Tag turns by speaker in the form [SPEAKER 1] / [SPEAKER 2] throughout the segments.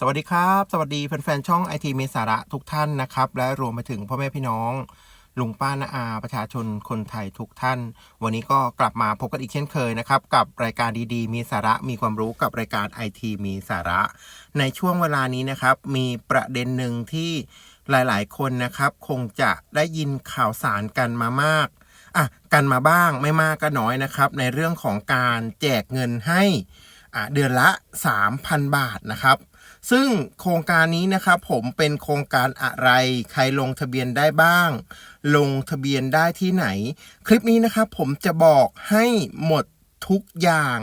[SPEAKER 1] สวัสดีครับ สวัสดีแฟนๆ ช่องไอทีมีสาระทุกท่านนะครับ และรวมไปถึงพ่อแม่พี่น้อง ลุงป้านาอา ประชาชนคนไทยทุกท่าน วันนี้ก็กลับมาพบกันอีกเช่นเคยนะครับ กับรายการดีๆ มีสาระมีความรู้กับรายการไอทีมีสาระ ในช่วงเวลานี้นะครับ มีประเด็นหนึ่งที่หลายๆ คนนะครับ คงจะได้ยินข่าวสารกันมามากอะกันมาบ้างไม่มากก็น้อยนะครับ ในเรื่องของการแจกเงินให้อะเดือนละ 3,000 บาทนะครับ ซึ่งโครงการนี้นะครับผมเป็นโครงการอะไร ใครลงทะเบียนได้บ้าง ลงทะเบียนได้ที่ไหน คลิปนี้นะครับผมจะบอกให้หมดทุกอย่าง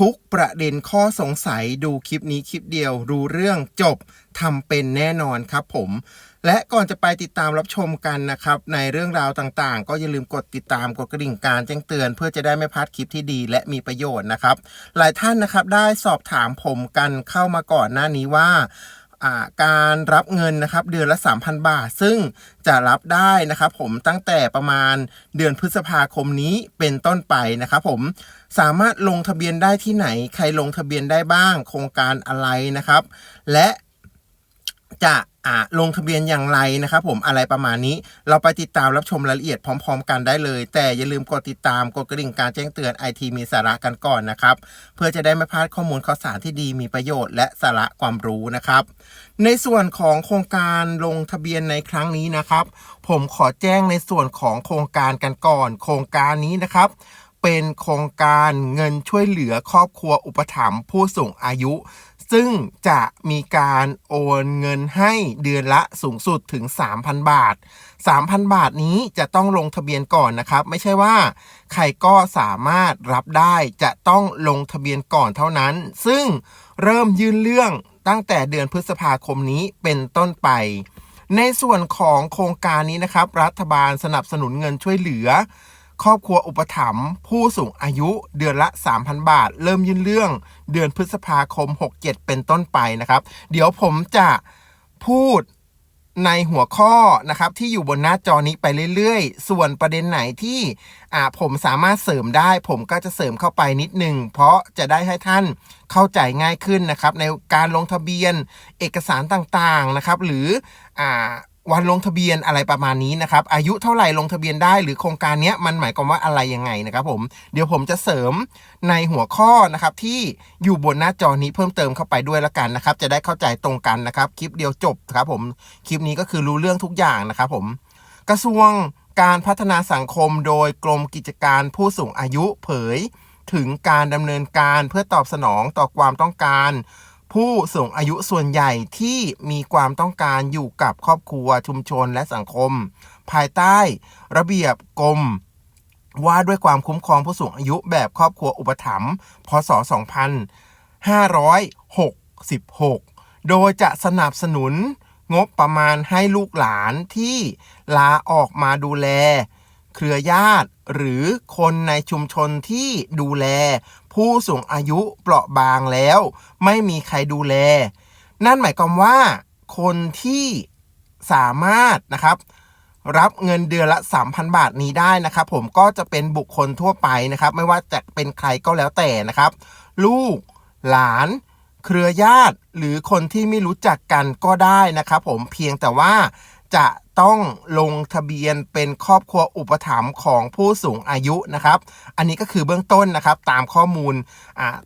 [SPEAKER 1] ทุกประเด็นข้อสงสัยดูคลิปนี้คลิปเดียวรู้เรื่องจบ ทำเป็นแน่นอนครับผมและก่อนจะไปติดตามรับชมกันนะครับในเรื่องราวต่างๆ ก็อย่าลืมกดติดตามกดกระดิ่งการแจ้งเตือน เพื่อจะได้ไม่พลาดคลิปที่ดีและมีประโยชน์นะครับ หลายท่านนะครับได้สอบถามผมกันเข้ามาก่อนหน้านี้ว่าการรับเงินนะครับเดือนละ 3,000 บาท ซึ่งจะรับได้นะครับผมตั้งแต่ประมาณเดือนพฤษภาคมนี้เป็นต้นไปนะครับผมสามารถลงทะเบียนได้ที่ไหน ใครลงทะเบียนได้บ้าง โครงการอะไรนะครับ และ จะอาลงทะเบียนอย่างไรนะครับผมอะไรประมาณนี้เราไปติดตามรับชมรายละเอียดพร้อม ๆ กันได้เลย แต่อย่าลืมกดติดตามกดกระดิ่งการแจ้งเตือนไอทีมีสาระกันก่อนนะครับ เพื่อจะได้ไม่พลาดข้อมูลข่าวสารที่ดีมีประโยชน์และสาระความรู้นะครับ ในส่วนของโครงการลงทะเบียนในครั้งนี้นะครับ ผมขอแจ้งในส่วนของโครงการกันก่อน โครงการนี้นะครับเป็นโครงการเงินช่วยเหลือครอบครัวอุปถัมภ์ผู้สูงอายุ ซึ่งจะมีการโอนเงินให้เดือนละสูงสุดถึง 3,000 บาท 3,000 บาทนี้จะต้องลงทะเบียนก่อนนะครับ ไม่ใช่ว่า ใครก็สามารถรับได้จะต้องลงทะเบียนก่อนเท่านั้น ซึ่งเริ่มยื่นเรื่องตั้งแต่เดือนพฤษภาคมนี้เป็นต้นไปในส่วนของโครงการนี้นะครับ รัฐบาลสนับสนุนเงินช่วยเหลือ ครอบครัวอุปถัมภ์ผู้สูงอายุเดือนละ 3,000 บาท เริ่มยื่นเรื่องเดือนพฤษภาคม 67 เป็นต้นไปนะครับ เดี๋ยวผมจะพูดในหัวข้อนะครับที่อยู่บนหน้าจอนี้ไปเรื่อยๆ ส่วนประเด็นไหนที่อ่าผมสามารถเสริมได้ ผมก็จะเสริมเข้าไปนิดนึง เพราะจะได้ให้ท่านเข้าใจง่ายขึ้นนะครับ ในการลงทะเบียนเอกสารต่างๆนะครับ หรืออ่า วันลงทะเบียนอะไรประมาณนี้นะครับ อายุเท่าไหร่ลงทะเบียนได้ หรือโครงการนี้มันหมายความว่าอะไรยังไงนะครับผม เดี๋ยวผมจะเสริมในหัวข้อนะครับที่อยู่บนหน้าจอนี้เพิ่มเติมเข้าไปด้วยละกันนะครับ จะได้เข้าใจตรงกันนะครับคลิปเดียวจบครับผมคลิปนี้ก็คือรู้เรื่องทุกอย่างนะครับผมกระทรวงการพัฒนาสังคมโดยกรมกิจการผู้สูงอายุเผย ถึงการดำเนินการเพื่อตอบสนองต่อความต้องการ ผู้สูงอายุส่วนใหญ่ที่มีความต้องการอยู่กับครอบครัวชุมชนและสังคม ภายใต้ ระเบียบกรมว่าด้วยความคุ้มครองผู้สูงอายุแบบครอบครัวอุปถัมภ์พศ 2566 โดยจะสนับสนุนงบประมาณให้ลูกหลานที่ลาออกมาดูแล เครือญาติ หรือคนในชุมชนที่ดูแล ผู้สูงอายุเปราะบางแล้ว ไม่มีใครดูแล นั่นหมายความว่า คนที่สามารถนะครับรับเงินเดือนละ 3,000 บาทนี้ได้นะครับ ผมก็จะเป็นบุคคลทั่วไปนะครับ ไม่ว่าจะเป็นใครก็แล้วแต่นะครับ ลูกหลาน เครือญาติ หรือคนที่ไม่รู้จักกันก็ได้นะครับ ผมเพียงแต่ว่าจะ ต้องลงทะเบียนเป็นครอบครัวอุปถัมภ์ของผู้สูงอายุนะครับ อันนี้ก็คือเบื้องต้นนะครับ ตามข้อมูล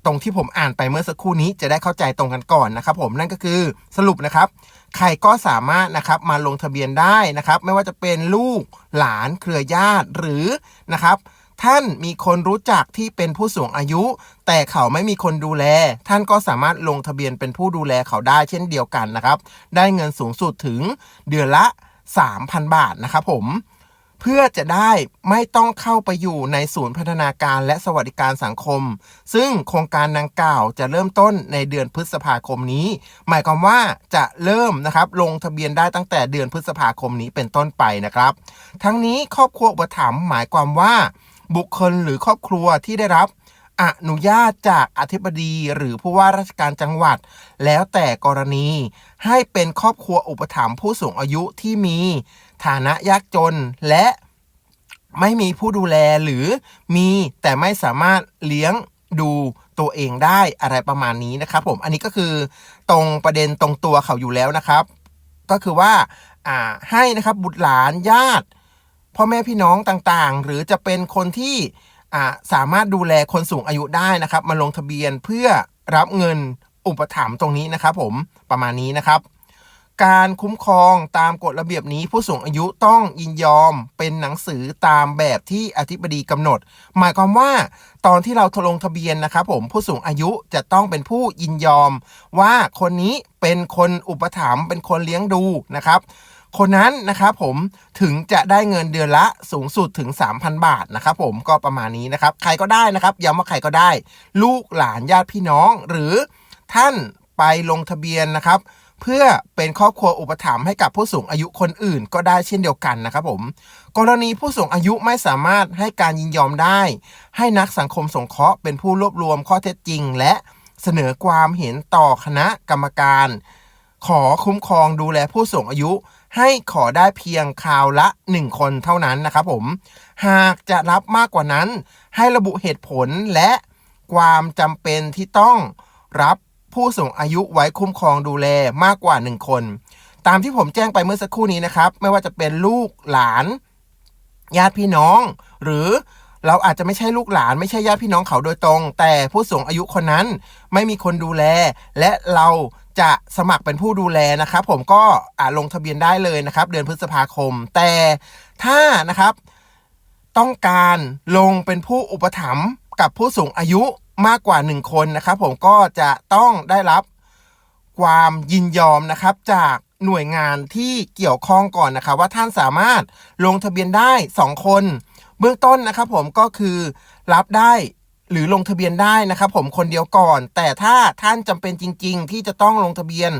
[SPEAKER 1] ตรงที่ผมอ่านไปเมื่อสักครู่นี้จะได้เข้าใจตรงกันก่อนนะครับ ผมนั่นก็คือสรุปนะครับ ใครก็สามารถนะครับมาลงทะเบียนได้นะครับ ไม่ว่าจะเป็นลูกหลานเครือญาติหรือนะครับท่านมีคนรู้จักที่เป็นผู้สูงอายุ แต่เขาไม่มีคนดูแล ท่านก็สามารถลงทะเบียนเป็นผู้ดูแลเขาได้เช่นเดียวกันนะครับ ได้เงินสูงสุดถึงเดือนละ 3,000 บาทนะครับผมเพื่อจะได้ไม่ต้องเข้าไปอยู่ในศูนย์พัฒนาการและสวัสดิการสังคม ซึ่งโครงการดังกล่าวจะเริ่มต้นในเดือนพฤษภาคมนี้ หมายความว่าจะเริ่มนะครับลงทะเบียนได้ตั้งแต่เดือนพฤษภาคมนี้เป็นต้นไปนะครับ ทั้งนี้ครอบครัวอุปถัมภ์หมายความว่าบุคคลหรือครอบครัวที่ได้รับ อนุญาตจากอธิบดีหรือผู้ว่าราชการจังหวัด แล้วแต่กรณี ให้เป็นครอบครัวอุปถัมภ์ผู้สูงอายุที่มีฐานะยากจนและไม่มีผู้ดูแลหรือมีแต่ไม่สามารถเลี้ยงดูตัวเองได้อะไรประมาณนี้นะครับผมอันนี้ก็คือตรงประเด็นตรงตัวเขาอยู่แล้วนะครับ ก็คือว่าอ่าให้นะครับบุตรหลานญาติพ่อแม่พี่น้องต่างๆ หรือจะเป็นคนที่ สามารถดูแลคนสูงอายุได้นะครับ มาลงทะเบียนเพื่อรับเงินอุปถัมภ์ตรงนี้นะครับผมประมาณนี้นะครับ การคุ้มครองตามกฎระเบียบนี้ผู้สูงอายุต้องยินยอมเป็นหนังสือตามแบบที่อธิบดีกำหนด หมายความว่าตอนที่เราลงทะเบียนนะครับผมผู้สูงอายุจะต้องเป็นผู้ยินยอม ว่าคนนี้เป็นคนอุปถัมภ์เป็นคนเลี้ยงดูนะครับ คนนั้นนะครับผมถึงจะได้เงินเดือนละสูงสุดถึง 3,000 บาทนะครับผมก็ประมาณนี้นะครับ ใครก็ได้นะครับย้ำว่าใครก็ได้ ลูกหลานญาติพี่น้อง หรือท่านไปลงทะเบียนนะครับ เพื่อเป็นครอบครัวอุปถัมภ์ให้กับผู้สูงอายุคนอื่นก็ได้เช่นเดียวกันนะครับผมกรณีผู้สูงอายุไม่สามารถให้การยินยอมได้ ให้นักสังคมสงเคราะห์เป็นผู้รวบรวมข้อเท็จจริง และเสนอความเห็นต่อคณะกรรมการ ขอคุ้มครองดูแลผู้สูงอายุ ให้ขอได้เพียงคราวละ 1 คนเท่านั้นนะครับผม หากจะรับมากกว่านั้น ให้ระบุเหตุผลและความจำเป็นที่ต้องรับผู้สูงอายุไว้คุ้มครองดูแลมากกว่า 1 คน ตามที่ผมแจ้งไปเมื่อสักครู่นี้นะครับ ไม่ว่าจะเป็นลูกหลานญาติพี่น้อง หรือเราอาจจะไม่ใช่ลูกหลานไม่ใช่ญาติพี่น้องเขาโดยตรง แต่ผู้สูงอายุคนนั้นไม่มีคนดูแล และเรา จะสมัครเป็นผู้ดูแลนะครับผมก็อลงทะเบียนได้เลยนะครับ เดือนพฤษภาคม แต่ถ้านะครับต้องการลงเป็นผู้อุปถัมภ์กับผู้สูงอายุมากกว่า 1 คนนะครับ ผมก็จะต้องได้รับความยินยอมนะครับจากหน่วยงานที่เกี่ยวข้องก่อนนะครับ ว่าท่านสามารถลงทะเบียนได้ 2 คน เบื้องต้นนะครับ ผมก็คือรับได้ หรือลงทะเบียนได้นะครับผมคนเดียวก่อน แต่ถ้าท่านจำเป็นจริง ๆ ที่จะต้องลงทะเบียน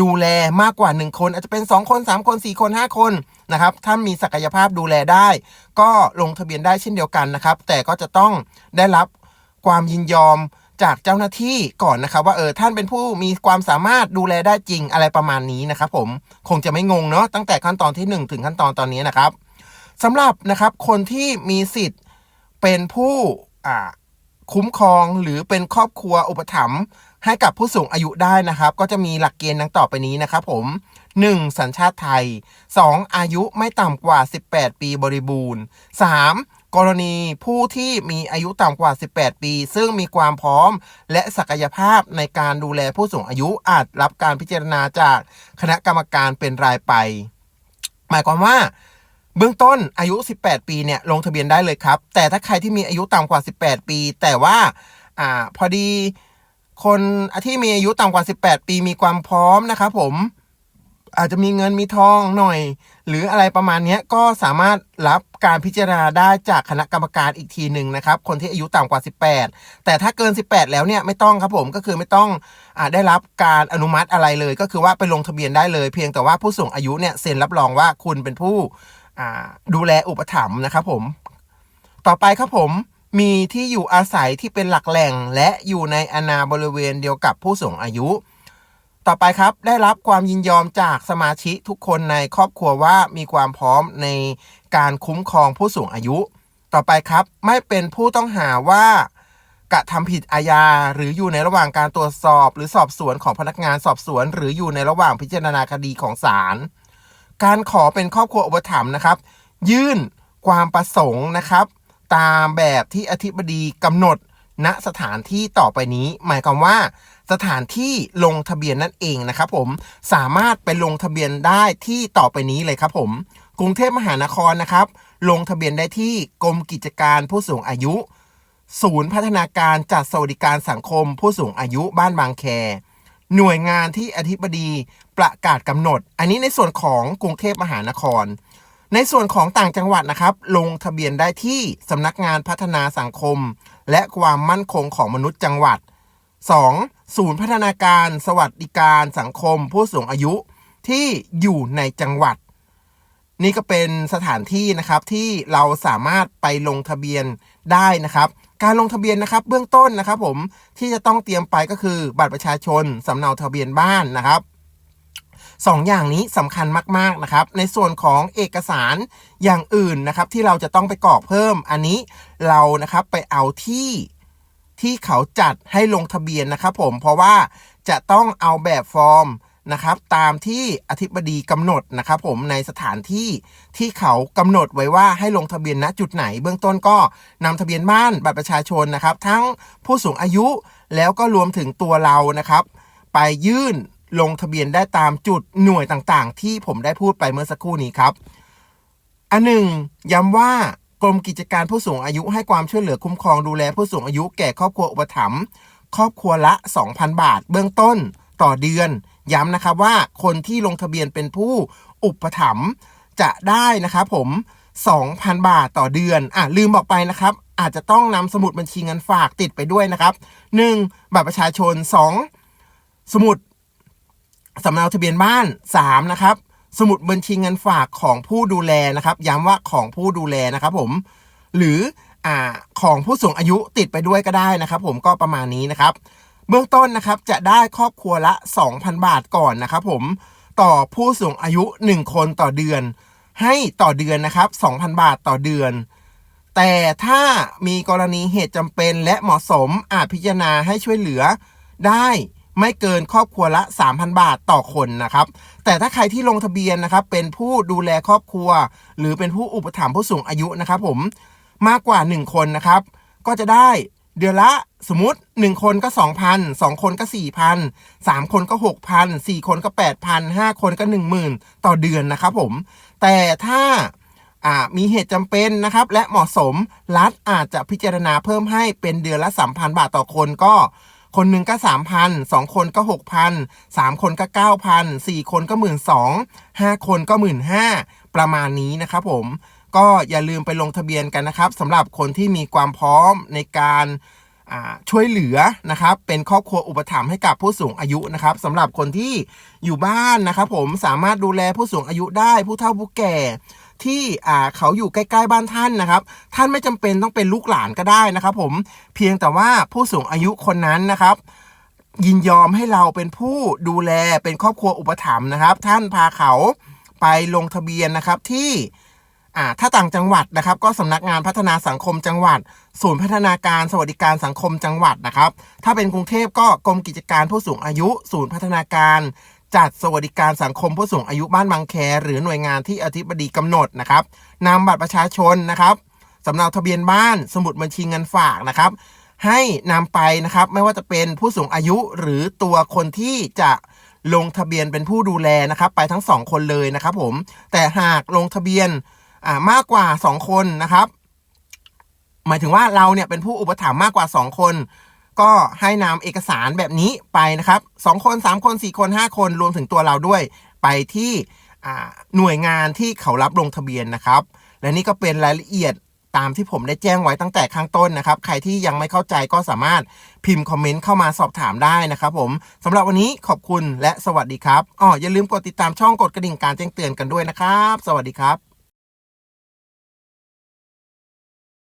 [SPEAKER 1] ดูแลมากกว่า 1 คน อาจจะเป็น 2 คน 3 คน 4 คน 5 คนนะครับถ้ามีศักยภาพดูแลได้ ก็ลงทะเบียนได้เช่นเดียวกันนะครับ แต่ก็จะต้องได้รับความยินยอมจากเจ้าหน้าที่ก่อนนะครับ ว่าเออท่านเป็นผู้มีความสามารถดูแลได้จริงอะไรประมาณนี้นะครับผมคงจะไม่งงเนาะตั้งแต่ขั้นตอนที่ 1 ถึงขั้นตอนตอนนี้นะครับสำหรับนะครับคนที่มีสิทธิ์เป็นผู้อ่า คุ้มครองหรือเป็นครอบครัวอุปถัมภ์ให้กับผู้สูงอายุได้นะครับ ก็จะมีหลักเกณฑ์ดังต่อไปนี้นะครับผม 1. สัญชาติไทย 2. อายุไม่ต่ำกว่า 18 ปีบริบูรณ์ 3. กรณีผู้ที่มีอายุต่ำกว่า 18 ปี ซึ่งมีความพร้อม และศักยภาพในการดูแลผู้สูงอายุอาจรับการพิจารณาจากคณะกรรมการเป็นรายไป หมายความว่า เบื้องต้นอายุ 18 ปีเนี่ยลงทะเบียนได้เลยครับ แต่ถ้าใครที่มีอายุต่ำกว่า 18 ปี แต่ว่าอ่าพอดีคนที่มีอายุต่ำกว่า 18 ปีมีความพร้อมนะครับผมอาจจะมีเงินมีทองหน่อย หรืออะไรประมาณนี้ก็สามารถรับการพิจารณาได้จากคณะกรรมการอีกทีหนึ่งนะครับ คนที่อายุต่ำกว่า 18 แต่ถ้าเกิน 18 แล้วเนี่ยไม่ต้องครับผมก็คือไม่ต้องอาได้รับการอนุมัติอะไรเลย ก็คือว่าไปลงทะเบียนได้เลย เพียงแต่ว่าผู้สูงอายุเนี่ยเซ็นรับรองว่าคุณเป็นผู้ ดูแลอุปถัมภ์นะครับผม ต่อไปครับผมมีที่อยู่อาศัยที่เป็นหลักแหล่ง และอยู่ในอาณาบริเวณเดียวกับผู้สูงอายุ ต่อไปครับได้รับความยินยอมจากสมาชิกทุกคนในครอบครัวว่ามีความพร้อมในการคุ้มครองผู้สูงอายุ ต่อไปครับไม่เป็นผู้ต้องหาว่ากระทำผิดอาญาหรืออยู่ในระหว่างการตรวจสอบ หรือสอบสวนของพนักงานสอบสวน หรืออยู่ในระหว่างพิจารณาคดีของศาล การขอเป็นครอบครัวอุปถัมภ์นะครับ ยื่นความประสงค์นะครับ ตามแบบที่อธิบดีกำหนดณสถานที่ต่อไปนี้ หมายความว่าสถานที่ลงทะเบียนนั่นเองนะครับผมสามารถไปลงทะเบียนได้ที่ต่อไปนี้เลยครับผมกรุงเทพมหานครนะครับ ลงทะเบียนได้ที่กรมกิจการผู้สูงอายุ ศูนย์พัฒนาการจัดสวัสดิการสังคมผู้สูงอายุบ้านบางแค หน่วยงานที่อธิบดีประกาศกำหนด อันนี้ในส่วนของกรุงเทพมหานคร ในส่วนของต่างจังหวัดนะครับ ลงทะเบียนได้ที่สำนักงานพัฒนาสังคม และความมั่นคงของมนุษย์จังหวัด 2. ศูนย์พัฒนาการสวัสดิการสังคม ผู้สูงอายุที่อยู่ในจังหวัด นี่ก็เป็นสถานที่นะครับที่เราสามารถไปลงทะเบียนได้นะครับ การลงทะเบียนนะครับ เบื้องต้นนะครับ ผมที่จะต้องเตรียมไปก็คือบัตรประชาชนสำเนาทะเบียนบ้านนะครับสองอย่างนี้สำคัญมาก ๆ นะครับ ในส่วนของเอกสารอย่างอื่นนะครับ ที่เราจะต้องไปกรอกเพิ่ม อันนี้เรานะครับไปเอาที่ที่เขาจัดให้ลงทะเบียนนะครับ ผมเพราะว่าจะต้องเอาแบบฟอร์ม นะครับ ตามที่อธิบดีกำหนดนะครับ ผมในสถานที่ที่เขากำหนดไว้ว่าให้ลงทะเบียนณจุดไหน เบื้องต้นก็นำทะเบียนบ้านบัตรประชาชนนะครับ ทั้งผู้สูงอายุแล้วก็รวมถึงตัวเรานะครับ ไปยื่นลงทะเบียนได้ตามจุดหน่วยต่างๆ ที่ผมได้พูดไปเมื่อสักครู่นี้ครับ อันหนึ่งย้ำว่ากรมกิจการผู้สูงอายุให้ความช่วยเหลือคุ้มครองดูแลผู้สูงอายุแก่ครอบครัวอุปถัมภ์ครอบครัวละ 2,000 บาท เบื้องต้นต่อเดือน ย้ำนะครับว่าคนที่ลงทะเบียนเป็นผู้อุปถัมภ์จะได้นะครับผม 2,000 บาทต่อเดือน อะลืมบอกไปนะครับ อาจจะต้องนำสมุดบัญชีเงินฝากติดไปด้วยนะครับ 1. บัตรประชาชน 2. สมุดสำเนาทะเบียนบ้าน 3 นะครับ สมุดบัญชีเงินฝากของผู้ดูแลนะครับ ย้ำว่าของผู้ดูแลนะครับผม หรืออ่าของผู้สูงอายุติดไปด้วยก็ได้นะครับ ผมก็ประมาณนี้นะครับ เบื้องต้นนะครับจะได้ครอบครัวละ 2,000 บาทก่อนนะครับผมต่อผู้สูงอายุ 1 คนต่อเดือน ให้ต่อเดือนนะครับ 2,000 บาทต่อเดือน แต่ถ้ามีกรณีเหตุจำเป็นและเหมาะสมอาจพิจารณาให้ช่วยเหลือ ได้ไม่เกินครอบครัวละ 3,000 บาทต่อคนนะครับ แต่ถ้าใครที่ลงทะเบียนนะครับ เป็นผู้ดูแลครอบครัว หรือเป็นผู้อุปถัมภ์ผู้สูงอายุนะครับ ผมมากกว่า 1 คนนะครับ ก็จะได้ เดือนละสมมติ 1 คนก็ 2,000 2 คนก็ 4,000 3 คนก็ 6,000 4 คนก็ 8,000 5 คนก็ 10,000 ต่อเดือนนะครับผม แต่ถ้าามีเหตุจำเป็นนะครับ และเหมาะสมรัฐอาจจะพิจารณาเพิ่มให้เป็นเดือนละ 3,000 บาทต่อคนก็คนหนึ่งก็ 3,000 2 คนก็ 6,000 3 คนก็ 9,000 4 คนก็ 12,000 5 คนก็ 15,000 ประมาณนี้นะครับผม ก็อย่าลืมไปลงทะเบียนกันนะครับสำหรับคนที่มีความพร้อมในการช่วยเหลือนะครับเป็นครอบครัวอุปถัมภ์ให้กับผู้สูงอายุนะครับสำหรับคนที่อยู่บ้านนะครับผมสามารถดูแลผู้สูงอายุได้ผู้เฒ่าผู้แก่ที่เขาอยู่ใกล้ๆบ้านท่านนะครับ ท่านไม่จำเป็นต้องเป็นลูกหลานก็ได้นะครับ ผมเพียงแต่ว่าผู้สูงอายุคนนั้นนะครับ ยินยอมให้เราเป็นผู้ดูแลเป็นครอบครัวอุปถัมภ์นะครับ ท่านพาเขาไปลงทะเบียนนะครับที่ อ่าถ้าต่างจังหวัดนะครับก็สำนักงานพัฒนาสังคมจังหวัด ศูนย์พัฒนาการสวัสดิการสังคมจังหวัดนะครับ ถ้าเป็นกรุงเทพก็กรมกิจการผู้สูงอายุ ศูนย์พัฒนาการจัดสวัสดิการสังคมผู้สูงอายุบ้านบางแค หรือหน่วยงานที่อธิบดีกำหนดนะครับนำบัตรประชาชนนะครับสำเนาทะเบียนบ้านสมุดบัญชีเงินฝากนะครับ ให้นำไปนะครับไม่ว่าจะเป็นผู้สูงอายุหรือตัวคนที่จะลงทะเบียนเป็นผู้ดูแลนะครับ ไปทั้งสองคนเลยนะครับผมแต่หากลงทะเบียน อ่ามากกว่าสองคนนะครับ หมายถึงว่าเราเนี่ยเป็นผู้อุปถัมภ์มากกว่า 2 คน ก็ให้นำเอกสารแบบนี้ไปนะครับ2คน 3 คน 4 คน 5 คนรวมถึงตัวเราด้วย ไปที่หน่วยงานที่เขารับลงทะเบียนนะครับ และนี่ก็เป็นรายละเอียดตามที่ผมได้แจ้งไว้ตั้งแต่ข้างต้นนะครับ ใครที่ยังไม่เข้าใจก็สามารถพิมพ์คอมเมนต์เข้ามาสอบถามได้นะครับผมสำหรับวันนี้ขอบคุณและสวัสดีครับอ๋ออย่าลืมกดติดตามช่องกดกระดิ่งการแจ้งเตือนกันด้วยนะครับ สวัสดีครับ